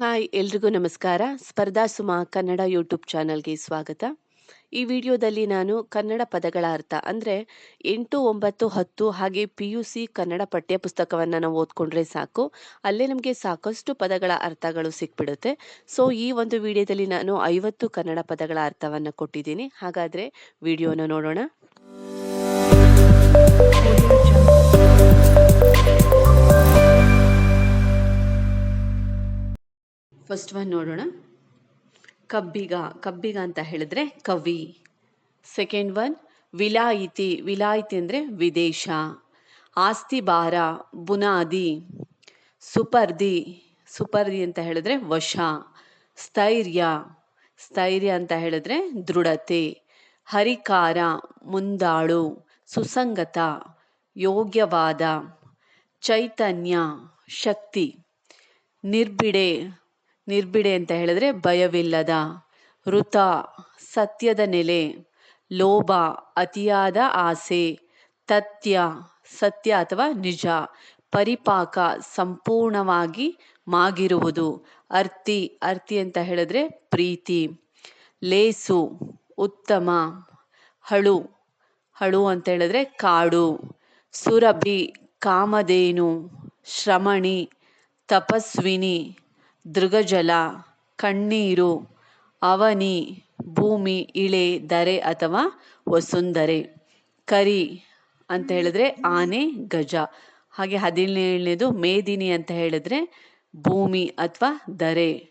Hi, ಎಲ್ರಿಗೂ ನಮಸ್ಕಾರ. ಸ್ಪರ್ಧಾ ಸುಮ, ಕನ್ನಡ ಯೂಟ್ಯೂಬ್ ಚಾನಲ್ಗೆ ಸ್ವಾಗತ. ಈ ವಿಡಿಯೋದಲ್ಲಿ ನಾನು ಕನ್ನಡ ಪದಗಳ ಅರ್ಥ ಅಂದರೆ ಎಂಟು, ಒಂಬತ್ತು, ಹತ್ತು ಹಾಗೆ ಪಿ ಯು ಸಿ ಕನ್ನಡ ಪಠ್ಯ ಪುಸ್ತಕವನ್ನು ನಾವು ಓದ್ಕೊಂಡ್ರೆ ಸಾಕು. ಅಲ್ಲೇ ನಮಗೆ ಸಾಕಷ್ಟು ಪದಗಳ ಅರ್ಥಗಳು ಸಿಕ್ಬಿಡುತ್ತೆ. ಸೊ ಈ ಒಂದು ವಿಡಿಯೋದಲ್ಲಿ ನಾನು ಐವತ್ತು ಕನ್ನಡ ಪದಗಳ ಅರ್ಥವನ್ನು ಕೊಟ್ಟಿದ್ದೀನಿ. ಹಾಗಾದರೆ ವಿಡಿಯೋನ ನೋಡೋಣ. ಫಸ್ಟ್ ಒನ್ ನೋಡೋಣ. ಕಬ್ಬಿಗ ಕಬ್ಬಿಗ ಅಂತ ಹೇಳಿದ್ರೆ ಕವಿ. ಸೆಕೆಂಡ್ ಒನ್ ವಿಲಾಯಿತಿ ವಿಲಾಯಿತಿ ಅಂದರೆ ವಿದೇಶ. ಆಸ್ತಿ ಭಾರ, ಬುನಾದಿ, ಸುಪರ್ದಿ ಸುಪರ್ದಿ ಅಂತ ಹೇಳಿದ್ರೆ ವಶ. ಸ್ಥೈರ್ಯ ಸ್ಥೈರ್ಯ ಅಂತ ಹೇಳಿದ್ರೆ ದೃಢತೆ. ಹರಿಕಾರ, ಮುಂದಾಳು, ಸುಸಂಗತ, ಯೋಗ್ಯವಾದ. ಚೈತನ್ಯ, ಶಕ್ತಿ. ನಿರ್ಬಿಡೆ ನಿರ್ಬಿಡೆ ಅಂತ ಹೇಳಿದ್ರೆ ಭಯವಿಲ್ಲದ. ಋತ, ಸತ್ಯದ ನೆಲೆ, ಲೋಭ, ಅತಿಯಾದ ಆಸೆ ತತ್ಯ ಸತ್ಯ ಅಥವಾ ನಿಜ, ಪರಿಪಾಕ ಸಂಪೂರ್ಣವಾಗಿ ಮಾಗಿರುವುದು. ಅರ್ತಿ ಅರ್ತಿ ಅಂತ ಹೇಳಿದ್ರೆ ಪ್ರೀತಿ. ಲೇಸು, ಉತ್ತಮ, ಹಳು ಹಳು ಅಂತ ಹೇಳಿದ್ರೆ ಕಾಡು. ಸುರಭಿ, ಕಾಮಧೇನು, ಶ್ರಮಣಿ, ತಪಸ್ವಿನಿ ದೃಗಜಲ, ಕಣ್ಣೀರು, ಅವನಿ, ಭೂಮಿ, ಇಳೆ, ದರೆ ಅಥವಾ ವಸುಂಧರೆ. ಕರಿ ಅಂತ ಹೇಳಿದ್ರೆ ಆನೆ, ಗಜ. ಹಾಗೆ ಹದಿನೇಳನೇದು ಮೇದಿನಿ ಅಂತ ಹೇಳಿದ್ರೆ ಭೂಮಿ ಅಥವಾ ದರೆ.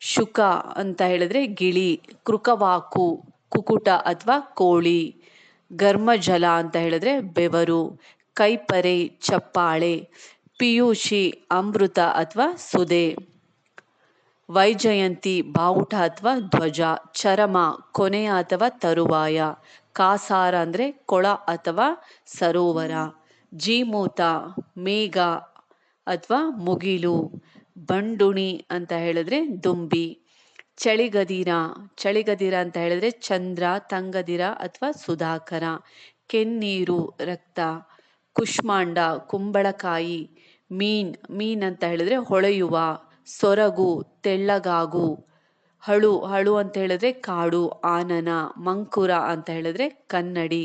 ಶುಕ ಅಂತ ಹೇಳಿದ್ರೆ ಗಿಳಿ, ಕೃಕವಾಕು, ಕುಕುಟ ಅಥವಾ ಕೋಳಿ. ಗರ್ಮಜಲ ಅಂತ ಹೇಳಿದ್ರೆ ಬೆವರು, ಕೈಪರೆ, ಚಪ್ಪಾಳೆ, ಪಿಯೂಷಿ, ಅಮೃತ ಅಥವಾ ಸುದೆ. ವೈಜಯಂತಿ, ಬಾವುಟ ಅಥವಾ ಧ್ವಜ, ಚರಮ, ಕೊನೆಯ ಅಥವಾ ತರುವಾಯ, ಕಾಸಾರ ಅಂದರೆ ಕೊಳ ಅಥವಾ ಸರೋವರ, ಜೀಮೂತ, ಮೇಘ ಅಥವಾ ಮುಗಿಲು, ಬಂಡುಣಿ ಅಂತ ಹೇಳಿದ್ರೆ ದುಂಬಿ, ಚಳಿಗದಿರ ಚಳಿಗದಿರ ಅಂತ ಹೇಳಿದ್ರೆ ಚಂದ್ರ, ತಂಗದಿರ ಅಥವಾ ಸುಧಾಕರ, ಕೆನ್ನೀರು, ರಕ್ತ, ಕುಷ್ಮಾಂಡ, ಕುಂಬಳಕಾಯಿ, ಮೀನ್ ಮೀನ್ ಅಂತ ಹೇಳಿದ್ರೆ ಹೊಳೆಯುವ ಸೊರಗು, ತೆಳ್ಳಗಾಗು, ಹಳು ಹಳು ಅಂತ ಹೇಳಿದ್ರೆ ಕಾಡು, ಆನನ, ಮಂಕುರ ಅಂತ ಹೇಳಿದ್ರೆ ಕನ್ನಡಿ,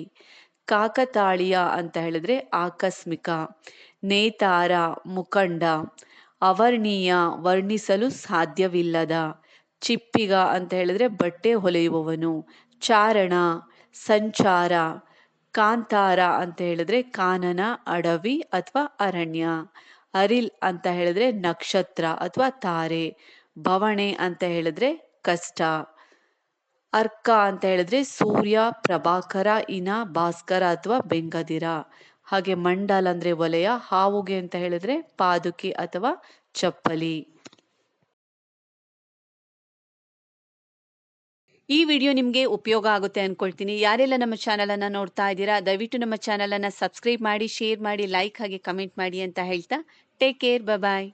ಕಾಕತಾಳೀಯ ಅಂತ ಹೇಳಿದ್ರೆ ಆಕಸ್ಮಿಕ, ನೇತಾರ, ಮುಖಂಡ ಅವರ್ಣೀಯ ವರ್ಣಿಸಲು ಸಾಧ್ಯವಿಲ್ಲದ, ಚಿಪ್ಪಿಗ ಅಂತ ಹೇಳಿದ್ರೆ ಬಟ್ಟೆ ಹೊಲೆಯುವವನು, ಚಾರಣ, ಸಂಚಾರ, ಕಾಂತಾರ ಅಂತ ಹೇಳಿದ್ರೆ ಕಾನನ, ಅಡವಿ ಅಥವಾ ಅರಣ್ಯ. ಅರಿಲ್ ಅಂತ ಹೇಳಿದ್ರೆ ನಕ್ಷತ್ರ ಅಥವಾ ತಾರೆ, ಭವಣೆ ಅಂತ ಹೇಳಿದ್ರೆ ಕಷ್ಟ. ಅರ್ಕ ಅಂತ ಹೇಳಿದ್ರೆ ಸೂರ್ಯ, ಪ್ರಭಾಕರ, ಇನ, ಭಾಸ್ಕರ ಅಥವಾ ಬೆಂಗದಿರ. ಹಾಗೆ ಮಂಡಲ್ ಅಂದ್ರೆ ವಲಯ ಹಾವುಗೆ ಅಂತ ಹೇಳಿದ್ರೆ ಪಾದುಕಿ ಅಥವಾ ಚಪ್ಪಲಿ. ಈ ವಿಡಿಯೋ ನಿಮಗೆ ಉಪಯೋಗ ಆಗುತ್ತೆ ಅನ್ಕೊಳ್ತೀನಿ. ಯಾರೆಲ್ಲ ನಮ್ಮ ಚಾನಲನ್ನು ನೋಡ್ತಾ ಇದ್ದೀರಾ, ದಯವಿಟ್ಟು ನಮ್ಮ ಚಾನಲನ್ನು ಸಬ್ಸ್ಕ್ರೈಬ್ ಮಾಡಿ ಶೇರ್ ಮಾಡಿ ಲೈಕ್ ಹಾಗೆ ಕಮೆಂಟ್ ಮಾಡಿ ಅಂತ ಹೇಳ್ತಾ Take care. Bye bye.